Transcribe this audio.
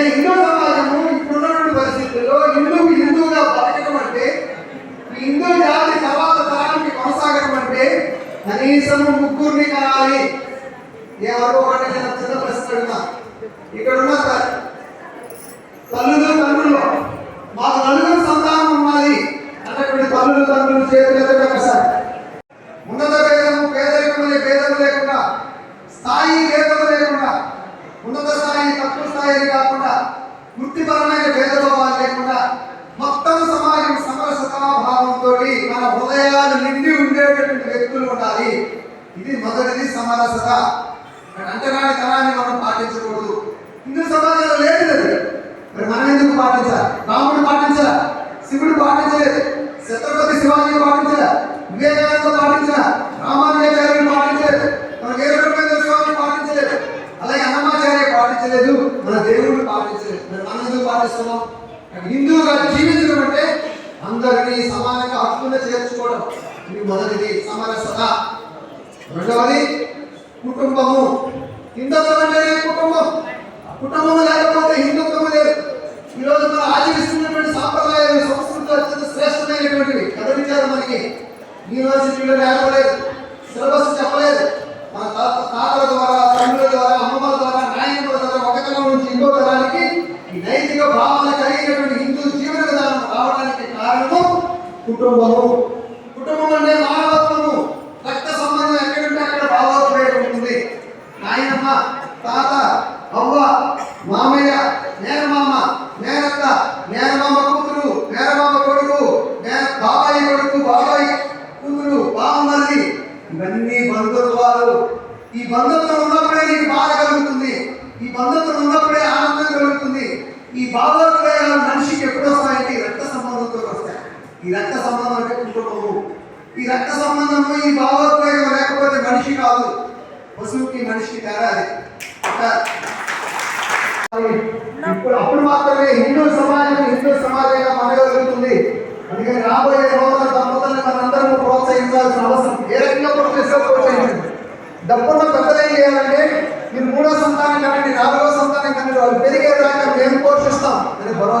అంటే హిందూ సమాజము ఇప్పుడున్నటువంటి పరిస్థితుల్లో హిందూ హిందువుగా బతకడం అంటే హిందూ జాతి తర్వాత తరానికి కొనసాగడం అంటే కనీసం ముగ్గురిని కనాలి ఏ ఒకటి నేను చిన్న ప్రశ్న ఇక్కడ ఉన్న వ్యక్తులు ఉండాలి. ఇది మొదటిది సమరసత అంటరాని తరాన్ని మనం పాటించకూడదు. హిందూ సమాజంలో లేదు మరి మనం ఎందుకు పాటించాలి? రాముడు పాటించాల? శివుడు పాటించలేదు. ఛత్రపతి శివాజీ పాటించలే? వివేకానంద పాటించలే? రామానుజాచార్యులు పాటించలేదు. మన వీరబ్రహ్మేంద్ర స్వామి పాటించలేదు. అలాగే అన్నమాచార్య పాటించలేదు. మన దేవుడు పాటించలేదు. మరి మనం ఎందుకు పాటిస్తున్నాం? హిందువుగా జీవించడం అంటే అందరినీ సమానంగా హక్కున చేర్చుకోవడం ఇది మొదటిది సమరసత రెండవది కుటుంబము. హిందుత్వం అంటే కుటుంబం. కుటుంబం లేకపోతే హిందుత్వం లేదు. ఈరోజు మనం ఆచరిస్తున్నటువంటి సాంప్రదాయాలు సంస్కృతి అత్యంత శ్రేష్టమైనటువంటివి. కదలించారు మనకి. యూనివర్సిటీలో నేర్పలేదు సిలబస్ చెప్పలేదు. మన తాత కుటుంబము. కుటుంబం అంటే మానవత్వము. రక్త సంబంధం ఎక్కడుంటే అక్కడ భావోద్వేగం ఉంటుంది. నాయనమ్మ తాత అవ్వ మామయ్య నేరమామ నేరత్త నేరమామ కూతురు నేరమామ కొడుకు నేర బాబాయి కొడుకు బాబాయి కూతురు బామ్మది ఇవన్నీ బంధుత్వాలు ఈ బంధుత్వం ఉన్నప్పుడే నీకు బాధ కలుగుతుంది. ఈ బంధుత్వం ఉన్నప్పుడే ఆనందం కలుగుతుంది. ఈ భావోద్వేగాలు మనిషికి ఎప్పుడు వస్తాయంటే ఈ రక్త సంబంధంతో వస్తాయి ఈ రక్త సంబంధం అంటే కుటుంబము. ఈ రక్త సంబంధము ఈ భావోద్వేగం లేకపోతే మనిషి కాదు. పశువుకి మనిషికి తేడా ఇప్పుడు అప్పుడు మాత్రమే హిందూ సమాజం హిందూ సమాజంగా మనగలుగుతుంది అందుకని రాబోయే రోజుల దంపతులను మనందరం ప్రోత్సహించాల్సిన అవసరం. ఏ రకంగా ప్రోత్సహిస్తే ప్రోత్సహించండి. డబ్బున్న పెద్దలు ఏం చేయాలంటే మీరు మూడో సంతానం కనండి నాలుగో సంతానం కనండి వాళ్ళు పెరిగేదాకా మేము పోషిస్తాం. అని భరోసా.